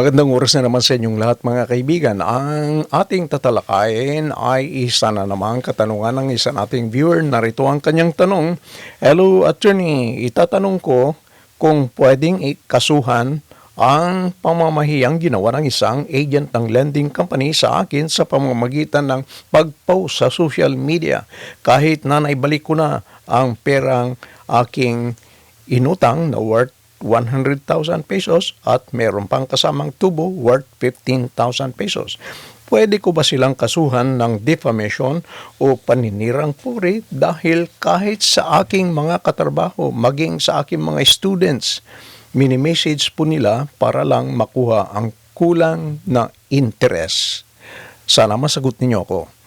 Magandang oras na naman sa inyong lahat mga kaibigan. Ang ating tatalakayin ay isa na namang katanungan ng isa nating viewer. Narito ang kanyang tanong. Hello attorney, itatanong ko kung pwedeng ikasuhan ang pamamahiyang ginawa ng isang agent ng lending company sa akin sa pamamagitan ng pag-post sa social media kahit na naibalik ko na ang perang aking inutang na worth 100,000 pesos at meron pang kasamang tubo worth 15,000 pesos. Pwede ko ba silang kasuhan ng defamation o paninirang puri dahil kahit sa aking mga katrabaho, maging sa aking mga students, mini-message po nila para lang makuha ang kulang na interest. Sana masagot ninyo ako.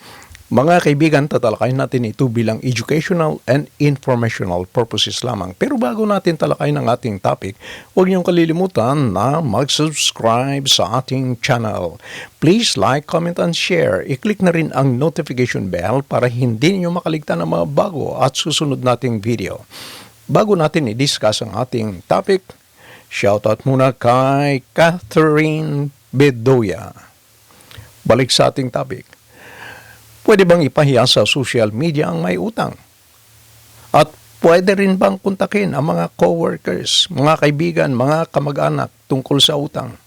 Mga kaibigan, tatalakayin natin ito bilang educational and informational purposes lamang. Pero bago natin talakayin ang ating topic, huwag niyong kalilimutan na mag-subscribe sa ating channel. Please like, comment, and share. I-click na rin ang notification bell para hindi niyo makaligtan ng mga bago at susunod nating video. Bago natin i-discuss ang ating topic, shoutout muna kay Catherine Bedoya. Balik sa ating topic. Pwede bang ipahiya sa social media ang may utang? At pwede rin bang kontakin ang mga coworkers, mga kaibigan, mga kamag-anak tungkol sa utang?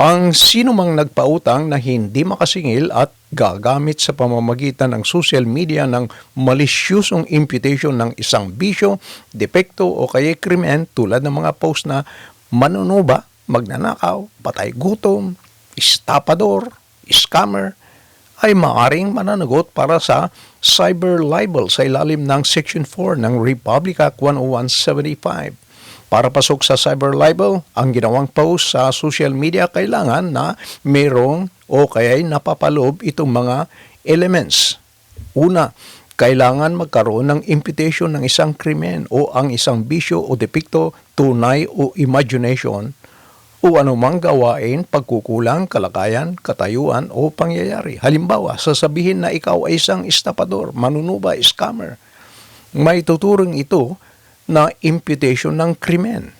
Ang sino mang nagpautang na hindi makasingil at gagamit sa pamamagitan ng social media ng malisyusong imputation ng isang bisyo, depekto o kaya krimen tulad ng mga post na manunuba, magnanakaw, patay gutom, estapador, scammer, ay maaring mananagot para sa cyber libel sa ilalim ng Section 4 ng Republic Act 10175. Para pasok sa cyber libel, ang ginawang post sa social media kailangan na mayroong o kaya'y napapaloob itong mga elements. Una, kailangan magkaroon ng imputation ng isang krimen o ang isang bisyo o depikto, tunay o imagination o anumang gawain, pagkukulang, kalagayan, katayuan o pangyayari. Halimbawa, sasabihin na ikaw ay isang estapador, manunuba, scammer. May tuturing ito na imputation ng krimen.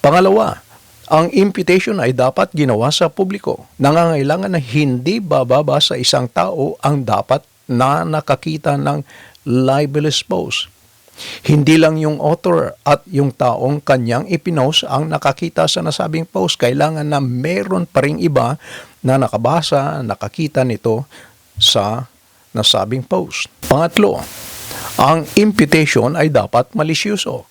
Pangalawa, ang imputation ay dapat ginawa sa publiko. Nangangailangan na hindi bababa sa isang tao ang dapat na nakakita ng libelous post. Hindi lang yung author at yung taong kanyang ipinost ang nakakita sa nasabing post. Kailangan na meron pa ring iba na nakabasa, nakakita nito sa nasabing post. Pangatlo, ang imputation ay dapat malisyoso.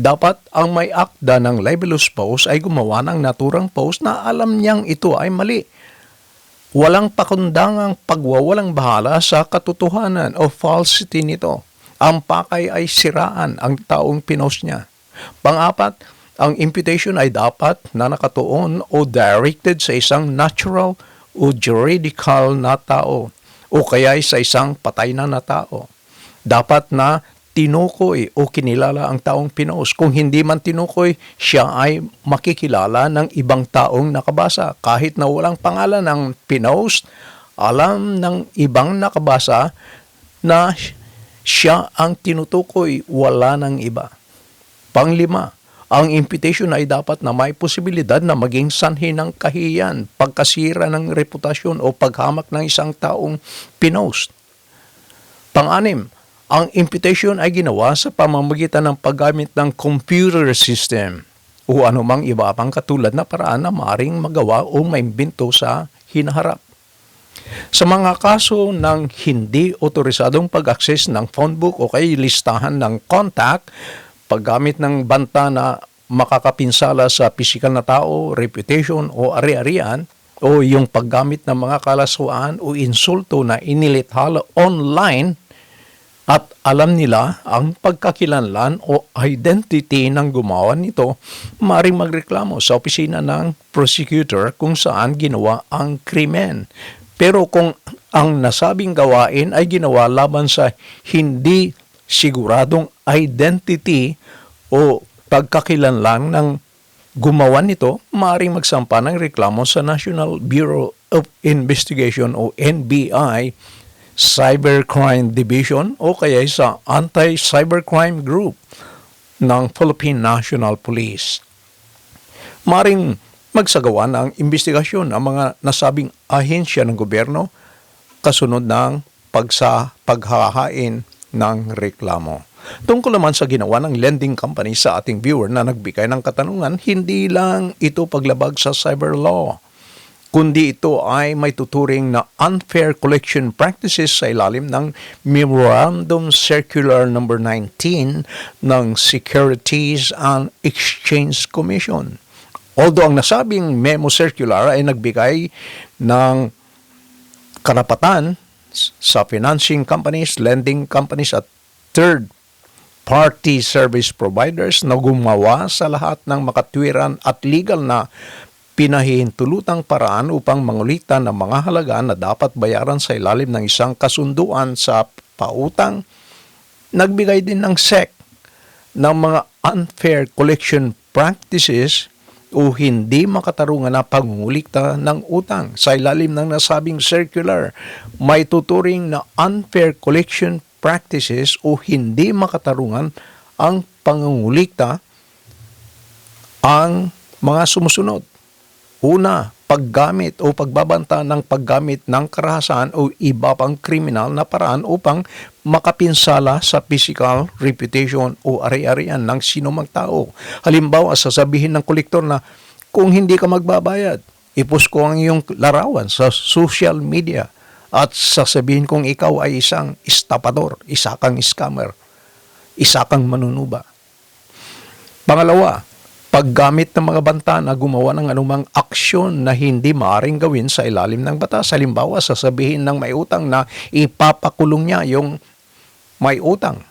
Dapat ang may akda ng libelous post ay gumawa ng naturang post na alam niyang ito ay mali. Walang pakundangang pagwawalang bahala sa katotohanan o falsity nito ang pakay ay siraan ang taong pinost niya. Pangapat, ang imputation ay dapat na nakatuon o directed sa isang natural o juridical na tao o kaya sa isang patay na na tao. Dapat na tinukoy o kinilala ang taong pinost. Kung hindi man tinukoy, siya ay makikilala ng ibang taong nakabasa. Kahit na walang pangalan ng pinost, alam ng ibang nakabasa na siya ang tinutukoy, wala ng iba. Panglima, ang imputation ay dapat na may posibilidad na maging sanhi ng kahiyan, pagkasira ng reputasyon o paghamak ng isang taong pinost. Panganim, ang imputation ay ginawa sa pamamagitan ng paggamit ng computer system o anumang iba pang katulad na paraan na maring magawa o maimbento sa hinaharap. Sa mga kaso ng hindi otorisadong pag-access ng phonebook o kay listahan ng contact, paggamit ng banta na makakapinsala sa pisikal na tao, reputation o ari-arian, o yung paggamit ng mga kalaswaan o insulto na inilithala online at alam nila ang pagkakilanlan o identity ng gumawa nito, maring magreklamo sa opisina ng prosecutor kung saan ginawa ang krimen. Pero kung ang nasabing gawain ay ginawa laban sa hindi siguradong identity o pagkakilanlang ng gumawa nito, maaaring magsampa ng reklamo sa National Bureau of Investigation o NBI Cybercrime Division o kaya sa Anti-Cybercrime Group ng Philippine National Police. Maring magsagawa ng investigasyon ang mga nasabing ahensya ng gobyerno kasunod ng pagsa paghahain ng reklamo. Tungkol naman sa ginawa ng lending company sa ating viewer na nagbigay ng katanungan, hindi lang ito paglabag sa cyber law, kundi ito ay may tuturing na unfair collection practices sa ilalim ng Memorandum Circular number 19 ng Securities and Exchange Commission. Although ang nasabing memo circular ay nagbigay ng karapatan sa financing companies, lending companies at third party service providers na gumawa sa lahat ng makatwiran at legal na pinahihintulutang paraan upang mangulitan ng mga halaga na dapat bayaran sa ilalim ng isang kasunduan sa pautang. Nagbigay din ng SEC ng mga unfair collection practices o hindi makatarungan na pangungulikta ng utang. Sa ilalim ng nasabing circular, may tuturing na unfair collection practices o hindi makatarungan ang pangungulikta ang mga sumusunod. Una, paggamit o pagbabanta ng paggamit ng karahasan o iba pang kriminal na paraan upang makapinsala sa physical reputation o ari-arian ng sinumang tao. Halimbawa, sasabihin ng kolektor na kung hindi ka magbabayad, ipos ko ang iyong larawan sa social media at sasabihin kong ikaw ay isang estapador, isa kang scammer, isa kang manunuba. Pangalawa, paggamit ng mga banta na gumawa ng anumang aksyon na hindi maaring gawin sa ilalim ng batas. Halimbawa, sasabihin ng may utang na ipapakulong niya yung may utang.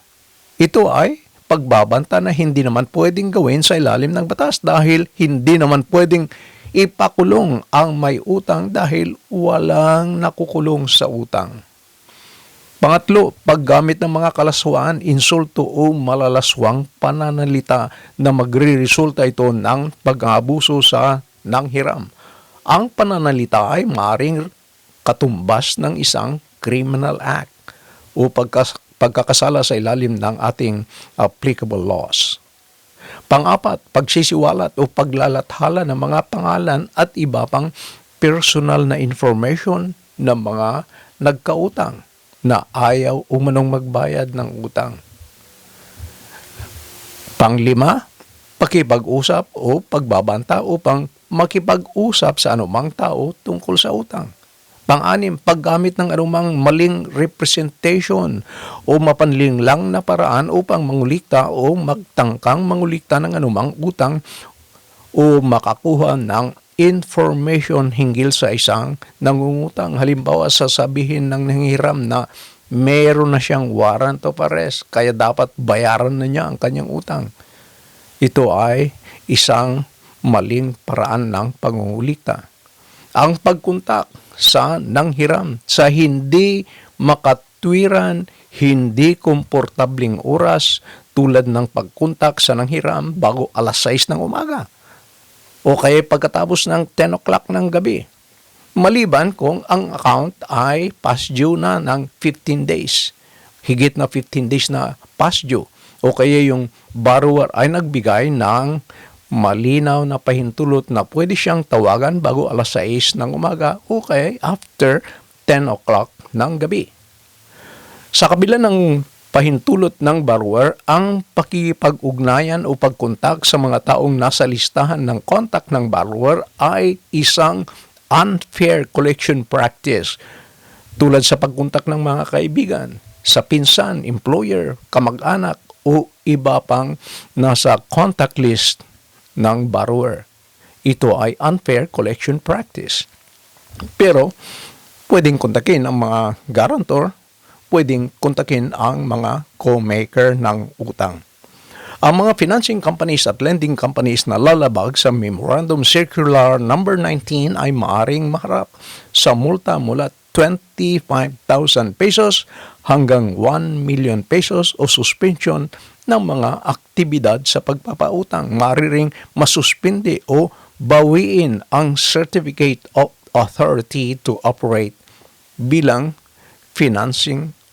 Ito ay pagbabanta na hindi naman pwedeng gawin sa ilalim ng batas dahil hindi naman pwedeng ipakulong ang may utang dahil walang nakukulong sa utang. Pangatlo, paggamit ng mga kalaswaan, insulto o malalaswang pananalita na magre-resulta ito ng pag-abuso sa ng hiram. Ang pananalita ay maring katumbas ng isang criminal act o pagkas- pagkakasala sa ilalim ng ating applicable laws. Pang-apat, pagsisiwalat o paglalathala ng mga pangalan at iba pang personal na information ng mga nagkautang na ayaw umanong magbayad ng utang. Panglima, pakipag-usap o pagbabanta upang makipag-usap sa anumang tao tungkol sa utang. Pang-anim, paggamit ng anumang maling representation o mapanling lang na paraan upang mangulikta o magtangkang mangulikta ng anumang utang o makakuha ng information hinggil sa isang nangungutang. Halimbawa, sasabihin ng nanghiram na meron na siyang warrant of arrest, kaya dapat bayaran na niya ang kanyang utang. Ito ay isang maling paraan ng pangungulikta. Ang pagkuntak sa nanghiram sa hindi makatwiran, hindi komportabling oras tulad ng pagkuntak sa nanghiram bago alas 6 ng umaga o kaya pagkatapos ng 10 o'clock ng gabi. Maliban kung ang account ay past due na ng 15 days. Higit na 15 days na past due. O kaya yung borrower ay nagbigay ng malinaw na pahintulot na pwede siyang tawagan bago alas 6 ng umaga o kaya after 10 o'clock ng gabi. Sa kabila ng pahintulot ng borrower ang pakikipag-ugnayan o pagkontak sa mga taong nasa listahan ng kontak ng borrower ay isang unfair collection practice tulad sa pagkontak ng mga kaibigan, sa pinsan, employer, kamag-anak o iba pang nasa contact list ng borrower. Ito ay unfair collection practice. Pero pwedeng kontakin ang mga guarantor pwedeng kontakin ang mga co-maker ng utang. Ang mga financing companies at lending companies na lalabag sa Memorandum Circular number 19 ay maaring maharap sa multa mula 25,000 pesos hanggang 1 million pesos o suspension ng mga aktibidad sa pagpapautang. Mariring masuspindi o bawiin ang Certificate of Authority to Operate bilang financing